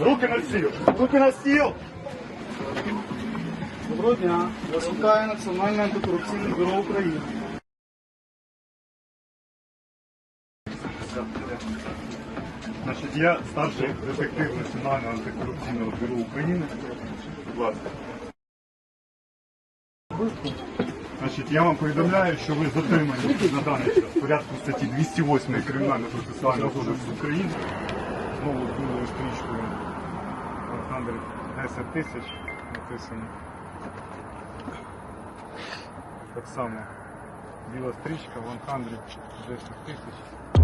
Руки на стіл! Руки на стіл! Доброго дня. Вас вітає Національне антикорупційне бюро України. Значить, я старший детектив Національного антикорупційного бюро України. Будь я вам повідомляю, що ви затримані на даний час в порядку статті 208 Кримінального процесуального кодексу України. Знову білою стрічкою Олександр 10 тисяч написано. Так само біла стрічка 110 тисяч.